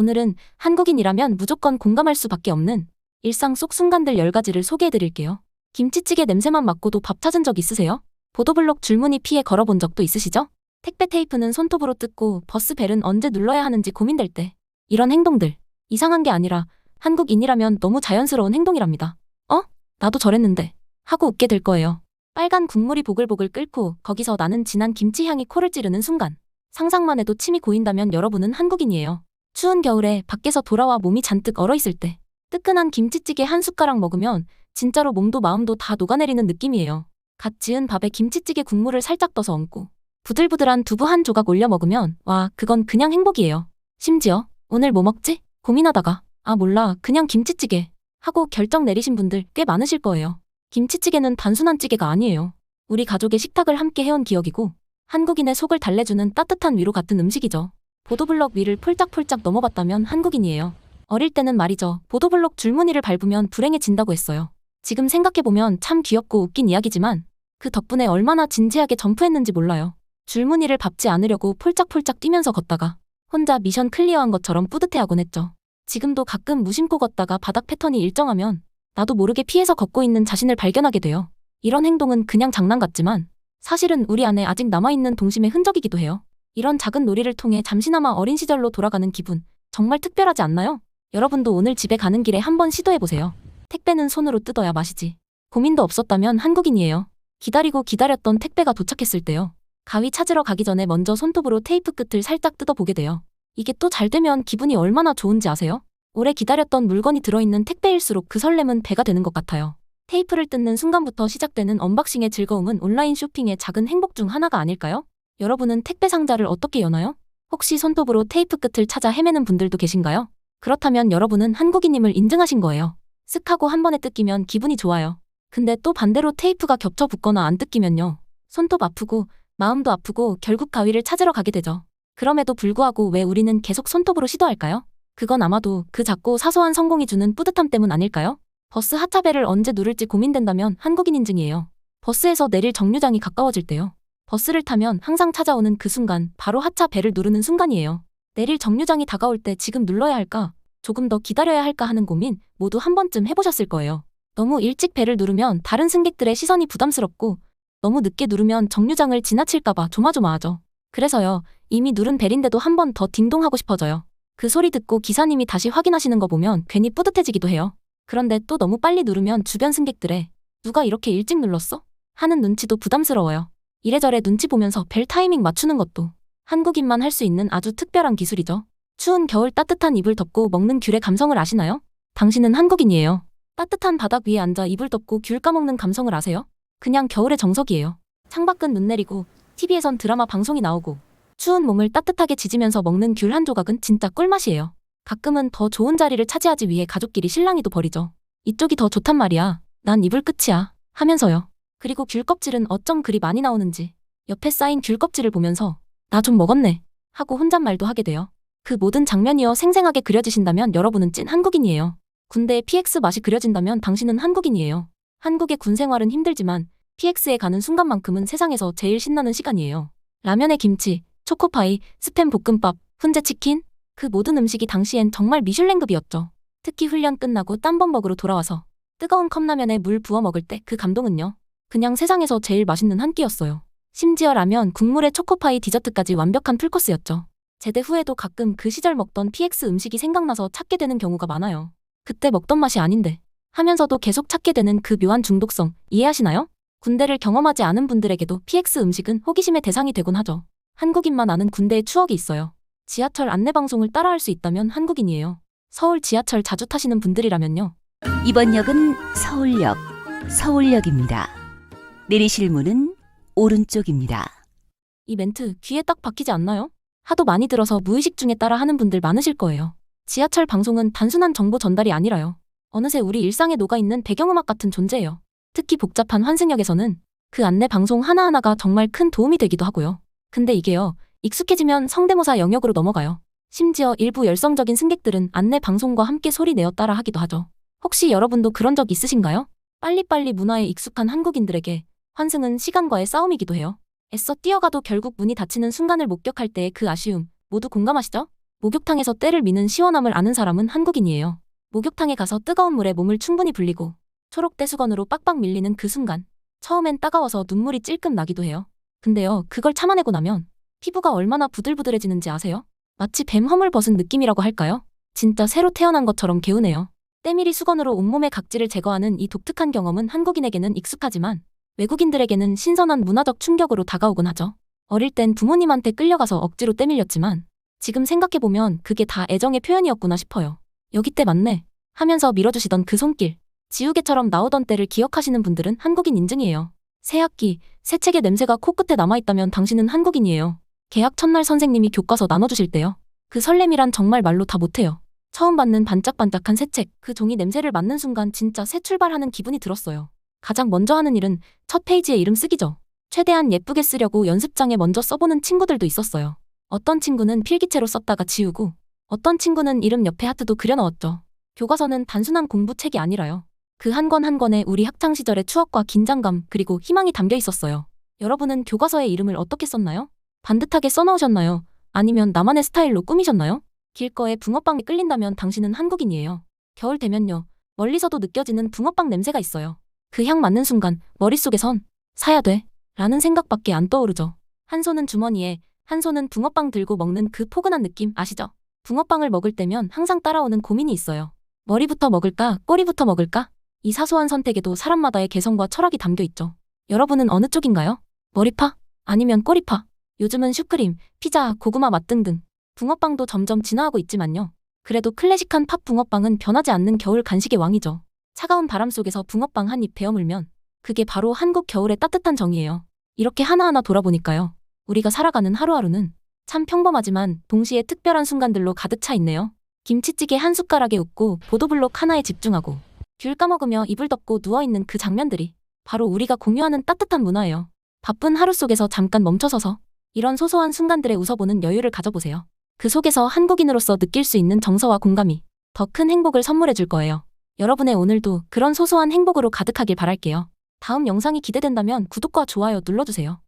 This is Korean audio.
오늘은 한국인이라면 무조건 공감할 수밖에 없는 일상 속 순간들 10가지를 소개해드릴게요. 김치찌개 냄새만 맡고도 밥 찾은 적 있으세요? 보도블록 줄무늬 피해 걸어본 적도 있으시죠? 택배 테이프는 손톱으로 뜯고 버스 벨은 언제 눌러야 하는지 고민될 때 이런 행동들 이상한 게 아니라 한국인이라면 너무 자연스러운 행동이랍니다. 어? 나도 저랬는데 하고 웃게 될 거예요. 빨간 국물이 보글보글 끓고 거기서 나는 진한 김치 향이 코를 찌르는 순간 상상만 해도 침이 고인다면 여러분은 한국인이에요. 추운 겨울에 밖에서 돌아와 몸이 잔뜩 얼어 있을 때 뜨끈한 김치찌개 한 숟가락 먹으면 진짜로 몸도 마음도 다 녹아내리는 느낌이에요. 갓 지은 밥에 김치찌개 국물을 살짝 떠서 얹고 부들부들한 두부 한 조각 올려 먹으면 와 그건 그냥 행복이에요. 심지어 오늘 뭐 먹지? 고민하다가 아 몰라 그냥 김치찌개 하고 결정 내리신 분들 꽤 많으실 거예요. 김치찌개는 단순한 찌개가 아니에요. 우리 가족의 식탁을 함께 해온 기억이고 한국인의 속을 달래주는 따뜻한 위로 같은 음식이죠. 보도블럭 위를 폴짝폴짝 넘어봤다면 한국인이에요. 어릴 때는 말이죠. 보도블록 줄무늬를 밟으면 불행해진다고 했어요. 지금 생각해보면 참 귀엽고 웃긴 이야기지만 그 덕분에 얼마나 진지하게 점프했는지 몰라요. 줄무늬를 밟지 않으려고 폴짝폴짝 뛰면서 걷다가 혼자 미션 클리어한 것처럼 뿌듯해하곤 했죠. 지금도 가끔 무심코 걷다가 바닥 패턴이 일정하면 나도 모르게 피해서 걷고 있는 자신을 발견하게 돼요. 이런 행동은 그냥 장난 같지만 사실은 우리 안에 아직 남아있는 동심의 흔적이기도 해요. 이런 작은 놀이를 통해 잠시나마 어린 시절로 돌아가는 기분 정말 특별하지 않나요? 여러분도 오늘 집에 가는 길에 한번 시도해보세요. 택배는 손으로 뜯어야 맛이지. 고민도 없었다면 한국인이에요. 기다리고 기다렸던 택배가 도착했을 때요. 가위 찾으러 가기 전에 먼저 손톱으로 테이프 끝을 살짝 뜯어보게 돼요. 이게 또 잘 되면 기분이 얼마나 좋은지 아세요? 오래 기다렸던 물건이 들어있는 택배일수록 그 설렘은 배가 되는 것 같아요. 테이프를 뜯는 순간부터 시작되는 언박싱의 즐거움은 온라인 쇼핑의 작은 행복 중 하나가 아닐까요? 여러분은 택배 상자를 어떻게 여나요? 혹시 손톱으로 테이프 끝을 찾아 헤매는 분들도 계신가요? 그렇다면 여러분은 한국인임을 인증하신 거예요. 쓱 하고 한 번에 뜯기면 기분이 좋아요. 근데 또 반대로 테이프가 겹쳐 붙거나 안 뜯기면요. 손톱 아프고 마음도 아프고 결국 가위를 찾으러 가게 되죠. 그럼에도 불구하고 왜 우리는 계속 손톱으로 시도할까요? 그건 아마도 그 작고 사소한 성공이 주는 뿌듯함 때문 아닐까요? 버스 하차벨을 언제 누를지 고민된다면 한국인 인증이에요. 버스에서 내릴 정류장이 가까워질 때요. 버스를 타면 항상 찾아오는 그 순간 바로 하차벨을 누르는 순간이에요. 내릴 정류장이 다가올 때 지금 눌러야 할까? 조금 더 기다려야 할까 하는 고민 모두 한 번쯤 해보셨을 거예요. 너무 일찍 배를 누르면 다른 승객들의 시선이 부담스럽고 너무 늦게 누르면 정류장을 지나칠까봐 조마조마하죠. 그래서요, 이미 누른 벨인데도 한 번 더 딩동하고 싶어져요. 그 소리 듣고 기사님이 다시 확인하시는 거 보면 괜히 뿌듯해지기도 해요. 그런데 또 너무 빨리 누르면 주변 승객들의 누가 이렇게 일찍 눌렀어? 하는 눈치도 부담스러워요. 이래저래 눈치 보면서 벨 타이밍 맞추는 것도 한국인만 할 수 있는 아주 특별한 기술이죠. 추운 겨울 따뜻한 이불 덮고 먹는 귤의 감성을 아시나요? 당신은 한국인이에요. 따뜻한 바닥 위에 앉아 이불 덮고 귤 까먹는 감성을 아세요? 그냥 겨울의 정석이에요. 창밖은 눈 내리고 TV에선 드라마 방송이 나오고 추운 몸을 따뜻하게 지지면서 먹는 귤 한 조각은 진짜 꿀맛이에요. 가끔은 더 좋은 자리를 차지하지 위해 가족끼리 실랑이도 벌이죠. 이쪽이 더 좋단 말이야. 난 이불 끝이야. 하면서요. 그리고 귤 껍질은 어쩜 그리 많이 나오는지 옆에 쌓인 귤 껍질을 보면서 나 좀 먹었네 하고 혼잣말도 하게 돼요. 그 모든 장면이요 생생하게 그려지신다면 여러분은 찐 한국인이에요. 군대의 PX 맛이 그려진다면 당신은 한국인이에요. 한국의 군 생활은 힘들지만 PX에 가는 순간만큼은 세상에서 제일 신나는 시간이에요. 라면에 김치, 초코파이, 스팸 볶음밥, 훈제 치킨 그 모든 음식이 당시엔 정말 미슐랭급이었죠. 특히 훈련 끝나고 땀범벅으로 돌아와서 뜨거운 컵라면에 물 부어 먹을 때 그 감동은요. 그냥 세상에서 제일 맛있는 한 끼였어요. 심지어 라면, 국물에 초코파이, 디저트까지 완벽한 풀코스였죠. 제대 후에도 가끔 그 시절 먹던 PX 음식이 생각나서 찾게 되는 경우가 많아요. 그때 먹던 맛이 아닌데 하면서도 계속 찾게 되는 그 묘한 중독성 이해하시나요? 군대를 경험하지 않은 분들에게도 PX 음식은 호기심의 대상이 되곤 하죠. 한국인만 아는 군대의 추억이 있어요. 지하철 안내방송을 따라할 수 있다면 한국인이에요. 서울 지하철 자주 타시는 분들이라면요. 이번 역은 서울역, 서울역입니다. 내리실 문은 오른쪽입니다. 이 멘트 귀에 딱 박히지 않나요? 하도 많이 들어서 무의식 중에 따라 하는 분들 많으실 거예요. 지하철 방송은 단순한 정보 전달이 아니라요. 어느새 우리 일상에 녹아있는 배경음악 같은 존재예요. 특히 복잡한 환승역에서는 그 안내 방송 하나하나가 정말 큰 도움이 되기도 하고요. 근데 이게요, 익숙해지면 성대모사 영역으로 넘어가요. 심지어 일부 열성적인 승객들은 안내 방송과 함께 소리 내어 따라 하기도 하죠. 혹시 여러분도 그런 적 있으신가요? 빨리빨리 문화에 익숙한 한국인들에게 환승은 시간과의 싸움이기도 해요. 애써 뛰어가도 결국 문이 닫히는 순간을 목격할 때의 그 아쉬움 모두 공감하시죠? 목욕탕에서 때를 미는 시원함을 아는 사람은 한국인이에요. 목욕탕에 가서 뜨거운 물에 몸을 충분히 불리고 초록대 수건으로 빡빡 밀리는 그 순간 처음엔 따가워서 눈물이 찔끔 나기도 해요. 근데요, 그걸 참아내고 나면 피부가 얼마나 부들부들해지는지 아세요? 마치 뱀 허물 벗은 느낌이라고 할까요? 진짜 새로 태어난 것처럼 개운해요. 때밀이 수건으로 온몸의 각질을 제거하는 이 독특한 경험은 한국인에게는 익숙하지만 외국인들에게는 신선한 문화적 충격으로 다가오곤 하죠. 어릴 땐 부모님한테 끌려가서 억지로 때밀렸지만 지금 생각해보면 그게 다 애정의 표현이었구나 싶어요. 여기 때 맞네. 하면서 밀어주시던 그 손길. 지우개처럼 나오던 때를 기억하시는 분들은 한국인 인증이에요. 새 학기, 새 책의 냄새가 코끝에 남아있다면 당신은 한국인이에요. 개학 첫날 선생님이 교과서 나눠주실 때요. 그 설렘이란 정말 말로 다 못해요. 처음 받는 반짝반짝한 새 책, 그 종이 냄새를 맡는 순간 진짜 새 출발하는 기분이 들었어요. 가장 먼저 하는 일은 첫 페이지에 이름 쓰기죠. 최대한 예쁘게 쓰려고 연습장에 먼저 써보는 친구들도 있었어요. 어떤 친구는 필기체로 썼다가 지우고, 어떤 친구는 이름 옆에 하트도 그려 넣었죠. 교과서는 단순한 공부책이 아니라요. 그 한 권 한 권에 우리 학창 시절의 추억과 긴장감 그리고 희망이 담겨 있었어요. 여러분은 교과서에 이름을 어떻게 썼나요? 반듯하게 써놓으셨나요? 아니면 나만의 스타일로 꾸미셨나요? 길거에 붕어빵이 끌린다면 당신은 한국인이에요. 겨울 되면요. 멀리서도 느껴지는 붕어빵 냄새가 있어요. 그 향 맡는 순간 머릿속에선 사야 돼 라는 생각밖에 안 떠오르죠. 한 손은 주머니에 한 손은 붕어빵 들고 먹는 그 포근한 느낌 아시죠? 붕어빵을 먹을 때면 항상 따라오는 고민이 있어요. 머리부터 먹을까 꼬리부터 먹을까? 이 사소한 선택에도 사람마다의 개성과 철학이 담겨 있죠. 여러분은 어느 쪽인가요? 머리파? 아니면 꼬리파? 요즘은 슈크림, 피자, 고구마 맛 등등 붕어빵도 점점 진화하고 있지만요. 그래도 클래식한 팝 붕어빵은 변하지 않는 겨울 간식의 왕이죠. 차가운 바람 속에서 붕어빵 한 입 베어 물면 그게 바로 한국 겨울의 따뜻한 정이에요. 이렇게 하나하나 돌아보니까요. 우리가 살아가는 하루하루는 참 평범하지만 동시에 특별한 순간들로 가득 차 있네요. 김치찌개 한 숟가락에 웃고 보도블록 하나에 집중하고 귤 까먹으며 이불 덮고 누워있는 그 장면들이 바로 우리가 공유하는 따뜻한 문화예요. 바쁜 하루 속에서 잠깐 멈춰서서 이런 소소한 순간들에 웃어보는 여유를 가져보세요. 그 속에서 한국인으로서 느낄 수 있는 정서와 공감이 더 큰 행복을 선물해 줄 거예요. 여러분의 오늘도 그런 소소한 행복으로 가득하길 바랄게요. 다음 영상이 기대된다면 구독과 좋아요 눌러주세요.